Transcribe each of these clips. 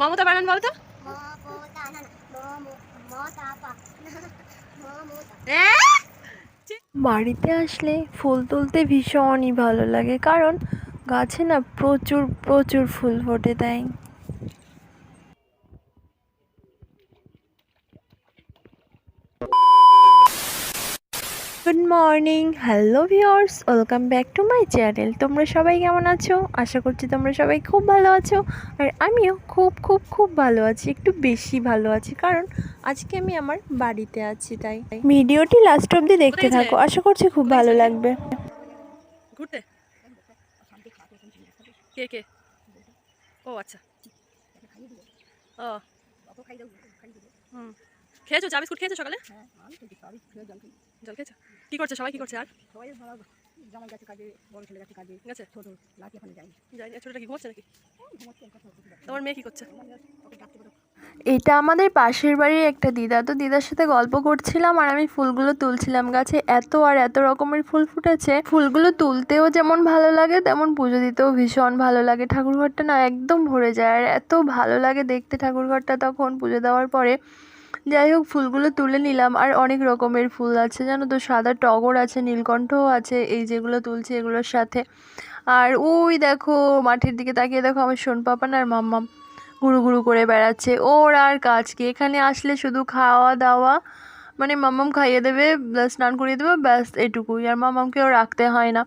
মমতা বানান বলো তো? বাড়িতে আসলে ফুল তুলতে ভীষণই ভালো লাগে কারণ গাছে না প্রচুর প্রচুর ফুল ফোটে তাই good morning hello viewers welcome back to my channel তোমরা সবাই কেমন আছো? আশা করছি তোমরা সবাই খুব ভালো আছো। আর আমিও খুব খুব খুব ভালো আছি। একটু বেশি ভালো আছি কারণ আজকে আমি আমার বাড়িতে আছি তাই। ভিডিওটি লাস্ট অবধি দেখতে থাকো। আশা করছি খুব ভালো লাগবে। ঘুরতে? কে কে? ও আচ্ছা। ও। হুম। খেয়েছো? চা বিস্কুট খেয়েছো সকালে? জল খেয়েছো। কি করছে? সবাই কি করছে আর? গেছে যাই ছোটটা কি ঘুমাচ্ছে নাকি? তোমার মেয়ে কি করছে? এটা আমাদের পাশের বাড়ির একটা দিদা। তো দিদার সাথে গল্প করছিলাম আর আমি ফুলগুলো তুলছিলাম গাছে। এত আর এত রকমের ফুল ফুটেছে। ফুলগুলো তুলতেও যেমন ভালো লাগে তেমন পুজো দিতেও ভীষণ ভালো লাগে। ঠাকুরঘরটা না একদম ভরে যায়। আর এত ভালো লাগে দেখতে ঠাকুরঘরটা তখন পুজো দেওয়ার পরে। যাই হোক, ফুলগুলো তুলে নিলাম। আর অনেক রকমের ফুল আছে, জানো তো? সাদা টগর আছে, নীলকণ্ঠও আছে, এই যেগুলো তুলছে এগুলোর সাথে। আর ওই দেখো, মাঠের দিকে তাকিয়ে দেখো আমার সোন পাপান আর মাম্মাম ঘুরু ঘুরু করে বেড়াচ্ছে। ওর আর কাজ কি? এখানে আসলে শুধু খাওয়া দাওয়া মানে মাম্মাম খাইয়ে দেবে, স্নান করিয়ে দেবে, ব্যাস এটুকুই। আর মাম্মামকেও রাখতে হয় না।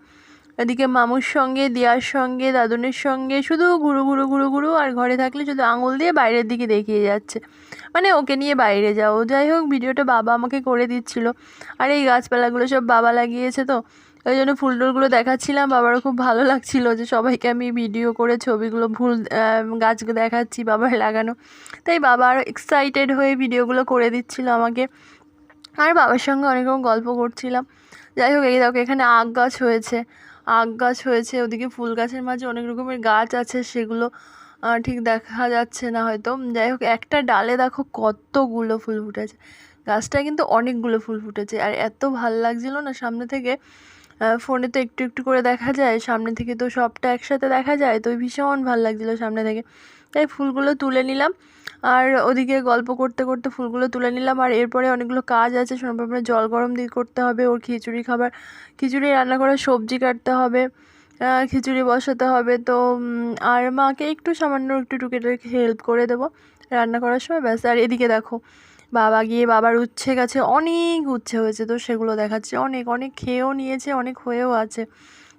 এদিকে মামুর সঙ্গে, দিয়ার সঙ্গে, দাদুনের সঙ্গে শুধু ঘুরু ঘুরু ঘুরু ঘুরু আর ঘরে থাকলে শুধু আঙুল দিয়ে বাইরের দিকে দেখিয়ে যাচ্ছে। মানে ওকে নিয়ে বাইরে যাও। যাই হোক, ভিডিওটা বাবা আমাকে করে দিচ্ছিল। আর এই গাছপালাগুলো সব বাবা লাগিয়েছে তো। ওই জন্য ফুল টুলগুলো দেখাচ্ছিলাম। বাবারও খুব ভালো লাগছিল যে সবাইকে আমি ভিডিও করে ছবিগুলো, ফুল গাছগুলো দেখাচ্ছি বাবার লাগানো। তাই বাবা আরও এক্সাইটেড হয়ে ভিডিওগুলো করে দিচ্ছিল আমাকে। আর বাবার সঙ্গে অনেক রকম গল্প করছিলাম। যাই হোক, এই দেখো এখানে আগ গাছ হয়েছে। আগ গাছ হয়েছে, ওদিকে ফুল গাছের মাঝে অনেক রকমের গাছ আছে, সেগুলো ঠিক দেখা যাচ্ছে না হয়তো। যাই হোক, একটা ডালে দেখো কতগুলো ফুল ফুটেছে। গাছটায় কিন্তু অনেকগুলো ফুল ফুটেছে, আর এত ভালো লাগছিল না সামনে থেকে ফোনে তো একটু একটু করে দেখা যায়, সামনে থেকে তো সবটা একসাথে দেখা যায়, তো ভীষণ ভালো লাগছিল সামনে থেকে। তাই ফুলগুলো তুলে নিলাম। আর ওদিকে গল্প করতে করতে ফুলগুলো তুলে নিলাম আর এরপরে অনেকগুলো কাজ আছে। সোনাপাপড়ে জল গরম দিয়ে করতে হবে, ওর খিচুড়ি খাবার। খিচুড়ি রান্না করা সবজি কাটতে হবে খিচুড়ি বসাতে হবে। তো আর মাকে একটু সামান্য একটু টুকিটাকি হেল্প করে দেবো রান্না করার সময়। ব্যাস, আর এদিকে দেখো, বাবা গিয়ে বাবার উচ্ছে গাছে অনেক উচ্ছে হয়েছে তো সেগুলো দেখাচ্ছে। অনেক অনেক খেয়েও নিয়েছে, অনেক হয়েও আছে।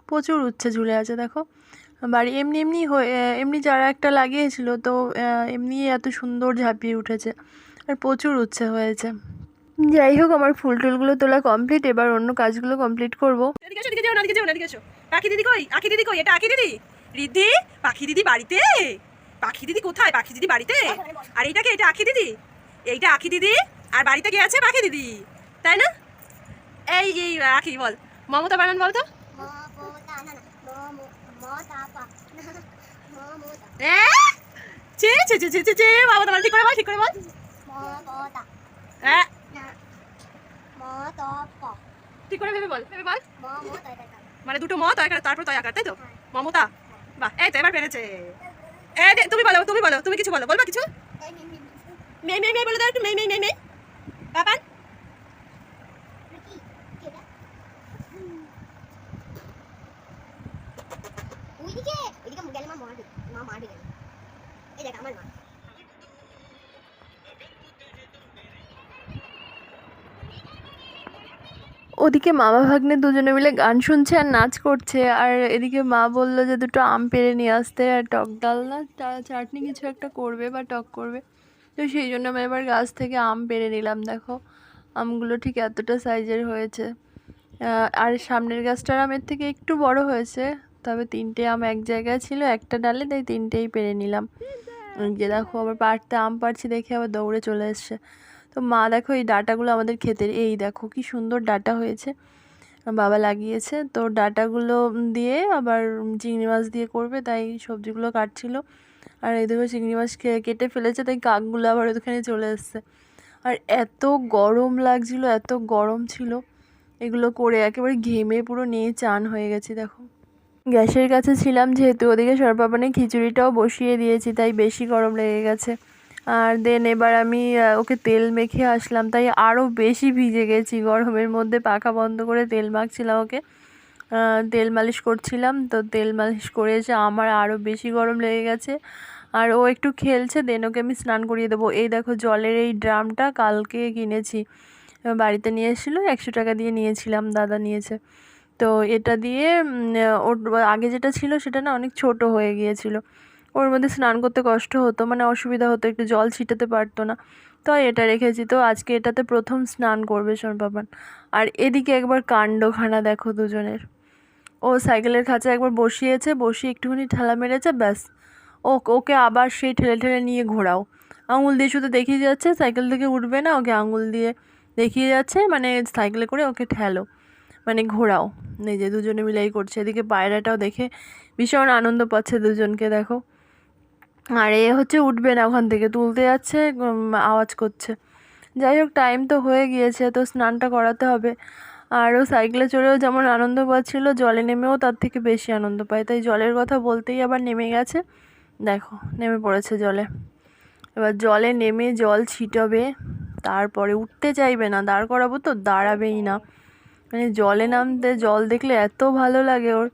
প্রচুর উচ্ছে ঝুলে আছে, দেখো। বাড়ি এমনি এমনি হয়ে এমনি যারা একটা লাগিয়েছিল তো এমনি এত সুন্দর ঝাঁপিয়ে উঠেছে আর প্রচুর উচ্ছে হয়েছে। যাই হোক আমার ফুল টুলগুলো তোলা কমপ্লিট এবার অন্য কাজগুলো কমপ্লিট করব। পাখি দিদি কই? আখি দিদি কই? এটা আখি দিদি? রিদ্ধি পাখি দিদি বাড়িতে? পাখি দিদি কোথায়? পাখি দিদি বাড়িতে? আর এইটাকে এটা আখি দিদি? এইটা আখি দিদি? আর বাড়িতে কে আছে পাখি দিদি? তাই না? এই এই আখি বল। মমতা বানান বল তো চে বল ঠিক করে বল ঠিক করে বল ঠিক করে মানে দুটো মত তারপর তয় আকার তাই তো মমতা বাহ এই তো এবার পেরেছে। এ, তুমি বলো তুমি বলো, তুমি কিছু বলো, বলবা কিছু? মেয়ে মেয়ে মেয়ে, বলে দাও একটু, মেয়ে মেয়ে মেয়ে মেয়ে বাবান কি কেডা ওইদিকে ওইদিকে গেলে মা মারবে মা মারবে গেলে এই দেখ আমার মা ওদিকে মামা ভাগ্নে দুজনে মিলে গান শুনছে আর নাচ করছে। আর এদিকে মা বলল যে দুটো আম পেড়ে নিয়ে আসতে আর টক ডাল না চাটনি কিছু একটা করবে বা টক করবে। তো সেই জন্য আমি এবার গাছ থেকে আম পেড়ে নিলাম, দেখো। আমগুলো ঠিক এতটা সাইজের হয়েছে। আর সামনের গাছটার আমের থেকে একটু বড় হয়েছে, তবে তিনটে আম এক জায়গায় ছিল, একটা ডালে, তাই তিনটেই পেরে নিলাম। যে দেখো, আবার পাড়তে আম পাড়ছি দেখে আবার দৌড়ে চলে এসছে। তো মা দেখো এই ডাটাগুলো আমাদের ক্ষেতের, এই দেখো কি সুন্দর ডাটা হয়েছে। বাবা লাগিয়েছে, তো ডাটাগুলো দিয়ে আবার চিংড়ি মাছ দিয়ে করবে, তাই সবজিগুলো কাটছিল। আর এই দেখো চিংড়ি মাছ কেটে ফেলেছে, তাই কাকগুলো আবার ওখানে চলে এসছে। আর এত গরম লাগছিল, এত গরম ছিল। এগুলো করে একেবারে ঘেমে পুরো নিয়ে চান হয়ে গেছে, দেখো। গ্যাসের কাছে ছিলাম, যেহেতু ওদিকে সরপাপানে খিচুড়িটাও বসিয়ে দিয়েছি, তাই বেশি গরম লেগে গেছে। আর দেন এবার আমি ওকে তেল মেখে আসলাম। তাই আরও বেশি ভিজে গেছি। গরমের মধ্যে পাখা বন্ধ করে তেল মাখছিলাম ওকে। তেল মালিশ করছিলাম। তো তেল মালিশ করে এসে আমার আরও বেশি গরম লেগে গেছে। আর ও একটু খেলছে দেন ওকে আমি স্নান করিয়ে দেবো। এই দেখো, জলের এই ড্রামটা কালকে কিনেছি। বাড়িতে নিয়ে এসেছিল, একশো টাকা দিয়ে নিয়েছিলাম, দাদা নিয়েছে। তো এটা দিয়ে ওর আগে যেটা ছিল সেটা না অনেক ছোট হয়ে গিয়েছিল। ওর মধ্যে স্নান করতে কষ্ট হতো মানে অসুবিধা হতো, একটু জল ছিটাতে পারতো না। তো এটা রেখেছি। তো আজকে এটাতে প্রথম স্নান করবে সোনপাপান আর এদিকে একবার কাণ্ডখানা দেখো দুজনের। ও সাইকেলের খাঁচা একবার বসিয়েছে, বসিয়ে একটুখানি ঠেলা মেরেছে, ব্যাস। ও, ওকে আবার সেই ঠেলে ঠেলে নিয়ে ঘোরাও। আঙুল দিয়ে শুধু দেখিয়ে যাচ্ছে, সাইকেল থেকে উঠবে না, ওকে আঙুল দিয়ে দেখিয়ে যাচ্ছে মানে সাইকেলে করে ওকে ঠেলো। মানে ঘোরাও। নিজে দুজনে মিলেই করছে। এদিকে পায়রাটাও দেখে ভীষণ আনন্দ পাচ্ছে দুজনকে, দেখো। আর এ হচ্ছে উঠবে না ওখান থেকে, তুলতে যাচ্ছে আওয়াজ করছে। যাই হোক টাইম তো হয়ে গিয়েছে, তো স্নানটা করাতে হবে। আর ও সাইকেলে চড়েও যেমন আনন্দ পাচ্ছিল, জলে নেমেও তার থেকে বেশি আনন্দ পায়। তাই জলের কথা বলতেই আবার নেমে গেছে। দেখো, নেমে পড়েছে জলে। এবার জলে নেমে জল ছিটাবে, তারপরে উঠতে চাইবে না, দাঁড় করাবো তো দাঁড়াবেই না। মানে জলে নামতে, জল দেখলে এত ভালো লাগে ওর।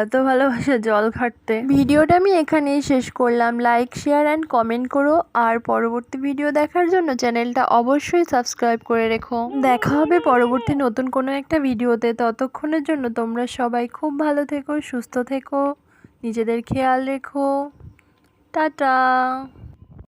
এত ভালোবাসা জল ঘাটতে ভিডিওটা আমি এখানেই শেষ করলাম। লাইক শেয়ার অ্যান্ড কমেন্ট করো। আর পরবর্তী ভিডিও দেখার জন্য চ্যানেলটা অবশ্যই সাবস্ক্রাইব করে রেখো। দেখা হবে পরবর্তী নতুন কোনো একটা ভিডিওতে। ততক্ষণের জন্য তোমরা সবাই খুব ভালো থেকো, সুস্থ থেকো, নিজেদের খেয়াল রেখো। টাটা!